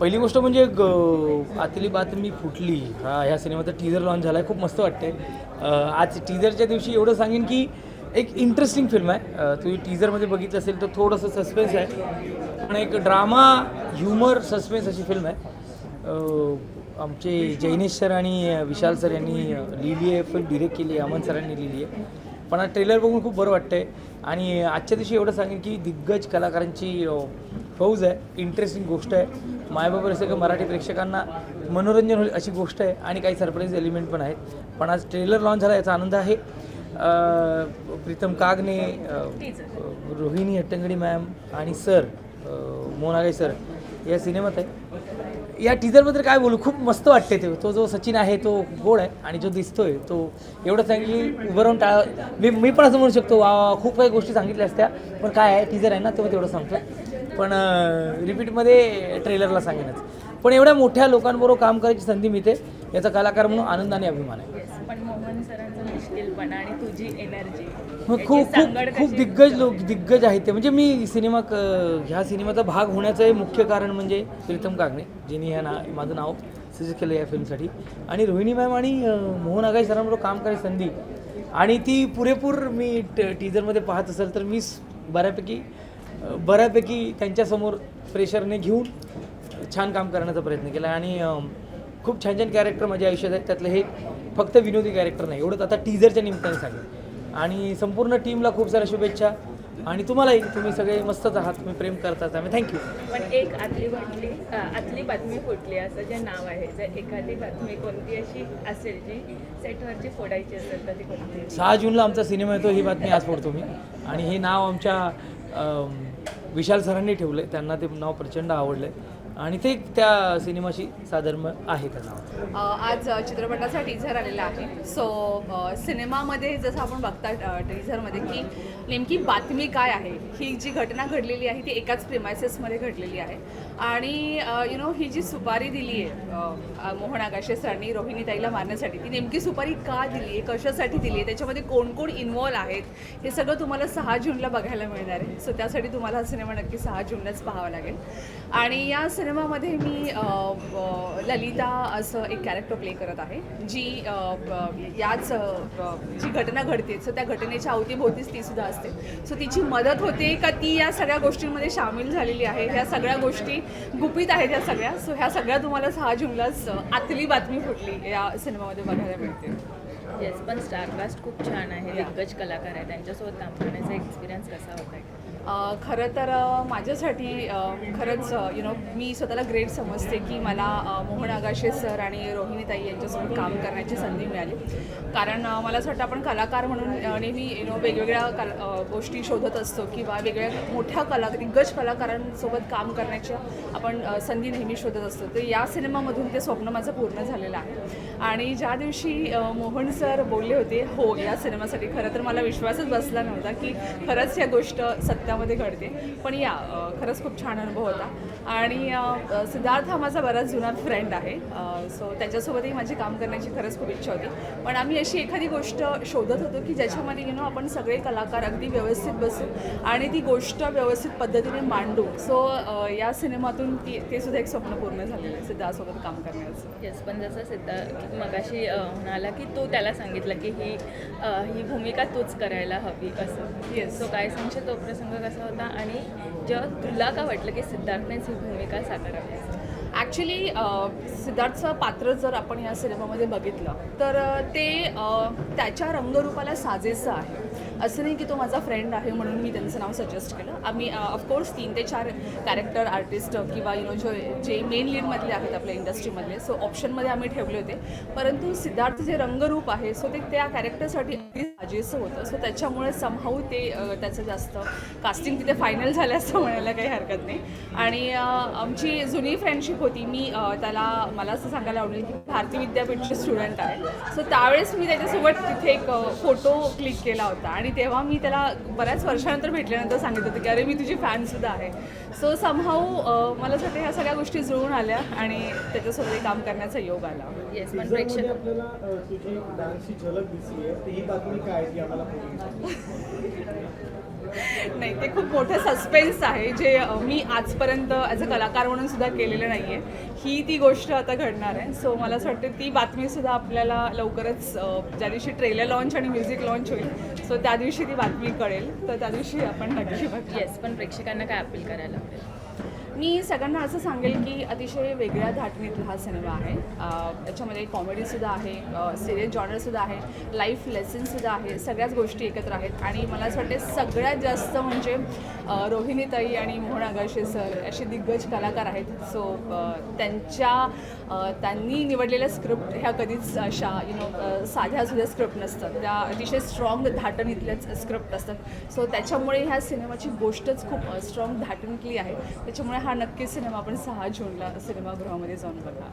पहिली गोष्ट म्हणजे ग- आतली बातमी फुटली. हा ह्या सिनेमाचा टीजर लॉन्च झाला आहे खूप मस्त वाटते आज टीझरच्या दिवशी एवढं सांगेन की एक इंटरेस्टिंग फिल्म आहे. तुम्ही टीझरमध्ये बघितलं असेल तर थोडंसं सस्पेन्स आहे. पण एक ड्रामा ह्युमर सस्पेन्स अशी फिल्म आहे. आमचे जैनेश सर आणि विशाल सर यांनी लिहिली आहे फिल्म डिरेक्ट केली आहे अमन सरांनी लिहिली आहे पण हा ट्रेलर बघून खूप बरं वाटतंय. आणि आजच्या दिवशी एवढं सांगेन की दिग्गज कलाकारांची फौज आहे इंटरेस्टिंग गोष्ट आहे. मायबाबर सगळं मराठी प्रेक्षकांना मनोरंजन होईल अशी गोष्ट आहे आणि काही सरप्राईज एलिमेंट पण आहेत. पण आज ट्रेलर लॉन्च झाला याचा आनंद आहे. प्रीतम कागने रोहिणी हट्टंगडी मॅम आणि सर मोनागाई सर या सिनेमात आहे. या टीजरबद्दल काय बोलू? खूप मस्त वाटते ते. तो जो सचिन आहे तो गोड आहे आणि जो दिसतोय तो एवढं चांगली उभं राहून टाळा मी मी पण असं म्हणू शकतो वा वा, खूप काही गोष्टी सांगितल्या असत्या. पण काय आहे टीजर आहे ना तेव्हा तेवढं सांगतो पण रिपीटमध्ये ट्रेलरला सांगेनच. पण एवढ्या मोठ्या लोकांबरोबर काम करायची संधी मिळते याचा कलाकार म्हणून आनंद आणि अभिमान आहे. खूप खूप खूप दिग्गज लोक दिग्गज आहेत ते. म्हणजे मी सिनेमा क ह्या सिनेमाचा भाग होण्याचं हे मुख्य कारण म्हणजे प्रीतम कागणे जिने ह्या ना माझं नाव सजेस्ट केलं या फिल्मसाठी. आणि रोहिणी मॅम आणि मोहन आगाई सरांबरोबर काम करायची संधी. आणि ती पुरेपूर मी ट टीजरमध्ये पाहत असेल तर मी बऱ्यापैकी बऱ्यापैकी त्यांच्यासमोर प्रेशरने घेऊन छान काम करण्याचा प्रयत्न केला आणि खूप छान छान कॅरेक्टर माझ्या आयुष्यात आहेत. त्यातलं हे फक्त विनोदी कॅरेक्टर नाही. एवढंच आता टीजरच्या निमित्ताने सांगेन. आणि संपूर्ण टीमला खूप साऱ्या शुभेच्छा. आणि तुम्हालाही तुम्ही सगळे मस्तच आहात. तुम्ही प्रेम करतात आम्ही. थँक्यू पण एक आतली बातमी आतली बातमी फुटली. असं जे नाव आहे जर एखादी बातमी कोणती अशी असेल जी सेटवरची फोडायची असेल तर ती कोणती? सहा जूनला आमचा सिनेमा येतो ही बातमी आज फोडतो मी. आणि हे नाव आमच्या विशाल सरांनी ठेवलं आहे त्यांना ते नाव प्रचंड आवडलं आहे आणि ते त्या सिनेमाशी साधर्म आहे त्या अ, आज अ, चित्रपटाचा टीझर आलेला आहे. सो अ, सिनेमामध्ये जसं आपण बघता टीझरमध्ये की नेमकी बातमी काय आहे? ही जी घटना घडलेली आहे ती एकाच प्रिमायसेसमध्ये घडलेली आहे. आणि यु नो ही जी सुपारी दिली आहे मोहन आगाशे सरांनी रोहिणी ताईला मारण्यासाठी ती नेमकी सुपारी का दिली आहे? कशासाठी दिली आहे? त्याच्यामध्ये कोण कोण इन्वॉल्व आहेत? हे सगळं तुम्हाला सहा जूनला बघायला मिळणार आहे. सो त्यासाठी तुम्हाला हा सिनेमा नक्की सहा जूनलाच पाहावा लागेल. आणि या सिनेमा सिनेमामध्ये मी ललिता असं एक कॅरेक्टर प्ले करत आहे जी याच जी घटना घडते सो त्या घटनेच्या अवतीभोवतीच ती सुद्धा असते. सो तिची मदत होते का ती या सगळ्या गोष्टींमध्ये सामील झालेली आहे ह्या सगळ्या गोष्टी गुपित आहेत ह्या सगळ्या. सो ह्या सगळ्या तुम्हाला सहा जुमलाच आतली बातमी फुटली या सिनेमामध्ये बघायला मिळते येस पण स्टारकास्ट खूप छान आहे. दिग्गज कलाकार आहे. त्यांच्यासोबत काम करण्याचा एक्सपिरियन्स कसा होता? खरं तर माझ्यासाठी खरंच यु नो मी स्वतःला ग्रेट समजते की मला मोहन आगाशे सर आणि रोहिणीताई यांच्यासोबत काम करण्याची संधी मिळाली. कारण मला असं वाटतं आपण कलाकार म्हणून नेहमी यु नो वेगवेगळ्या कल गोष्टी शोधत असतो किंवा वेगवेगळ्या मोठ्या कला दिग्गज कलाकारांसोबत काम करण्याच्या आपण संधी नेहमी शोधत असतो. तर या सिनेमामधून ते स्वप्न माझं पूर्ण झालेलं आहे. आणि ज्या दिवशी मोहन सर बोलले होते हो या सिनेमासाठी. खरं तर मला विश्वासच बसला नव्हता की खरंच ह्या गोष्ट सत्यामध्ये घडते. पण या खरंच खूप छान अनुभव होता. आणि सिद्धार्थ हा माझा बराच जुना फ्रेंड आहे. सो त्याच्यासोबतही माझी काम करण्याची खरंच खूप इच्छा होती. पण आम्ही अशी एखादी गोष्ट शोधत होतो की ज्याच्यामध्ये यु नो आपण सगळे कलाकार अगदी व्यवस्थित बसू आणि ती गोष्ट व्यवस्थित पद्धतीने मांडू. सो या सिनेमातून ती ते सुद्धा एक स्वप्न पूर्ण झालेलं आहे सिद्धार्थसोबत काम करण्याचं. येस पण जसं सिद्धार्थ मगाशी म्हणाला की तो त्याला सांगितलं की ही ही भूमिका तूच करायला हवी असं Yes. सो काय सांगशील तो प्रसंग कसा होता आणि जेव्हा तुला का वाटलं की सिद्धार्थनेच ही भूमिका साकारावी? ॲक्च्युली सिद्धार्थचं पात्र जर आपण या सिनेमामध्ये बघितलं तर ते त्याच्या रंगरूपाला साजेसं आहे असं नाही की तो माझा फ्रेंड आहे म्हणून मी त्यांचं नाव सजेस्ट केलं. आम्ही ऑफकोर्स तीन ते चार कॅरेक्टर आर्टिस्ट किंवा यु नो जो जे मेन लीडमधले आहेत आपल्या इंडस्ट्रीमधले सो ऑप्शनमध्ये आम्ही ठेवले होते. परंतु सिद्धार्थ जे रंगरूप आहे सो ते त्या कॅरेक्टरसाठी अगदी साजेसं होतं. सो त्याच्यामुळे समहाऊ ते त्याचं जास्त कास्टिंग तिथे फायनल झालं असं म्हणायला काही हरकत नाही. आणि आमची जुनी फ्रेंडशिप होती. मी त्याला मला असं सांगायला आवडेल की भारती विद्यापीठचे स्टुडंट आहे. सो त्यावेळेस मी त्याच्यासोबत तिथे एक फोटो क्लिक केला होता. आणि तेव्हा मी त्याला बऱ्याच वर्षानंतर भेटल्यानंतर सांगितलं होतं की अरे मी तुझी फॅनसुद्धा आहे. सो समहाऊ मला असं ह्या सगळ्या गोष्टी जुळून आल्या आणि त्याच्यासोबत काम करण्याचा योग आला. येस पण प्रेक्षक आपल्याला अ, तुझी डान्सची झलक दिसली आहे तर ही बातमी काय ती आम्हाला नाही ते खूप मोठं सस्पेन्स आहे जे मी आजपर्यंत ॲज अ कलाकार म्हणून सुद्धा केलेलं नाही आहे ही ती गोष्ट आता घडणार आहे. सो मला असं वाटतं ती बातमीसुद्धा आपल्याला लवकरच ज्या दिवशी ट्रेलर लॉन्च आणि म्युझिक लॉन्च होईल सो त्या दिवशी ती बातमी कळेल. तर त्या दिवशी आपण नक्की येस पण प्रेक्षकांना काय अपील करायला आवडेल मी सगळ्यांना असं सांगेल की अतिशय वेगळ्या धाटणीतला हा सिनेमा आहे. त्याच्यामध्ये याच्यामध्ये कॉमेडीसुद्धा आहे सिरियस जॉनरसुद्धा आहे लाईफ लेसनसुद्धा आहे सगळ्याच गोष्टी एकत्र आहेत. आणि मला असं वाटते सगळ्यात जास्त म्हणजे रोहिणीताई आणि मोहन आगाशे सर असे दिग्गज कलाकार आहेत. सो त्यांच्या त्यांनी निवडलेल्या स्क्रिप्ट ह्या कधीच अशा यु नो साध्या सुद्धा स्क्रिप्ट नसतात. त्या अतिशय स्ट्रॉंग धाटणीतल्याच स्क्रिप्ट असतात. सो त्याच्यामुळे ह्या सिनेमाची गोष्टच खूप स्ट्रॉंग धाटणीतली आहे. त्याच्यामुळे हा नक्कीच सिनेमा आपण सहा जूनला सिनेमागृहामध्ये जाऊन बघा.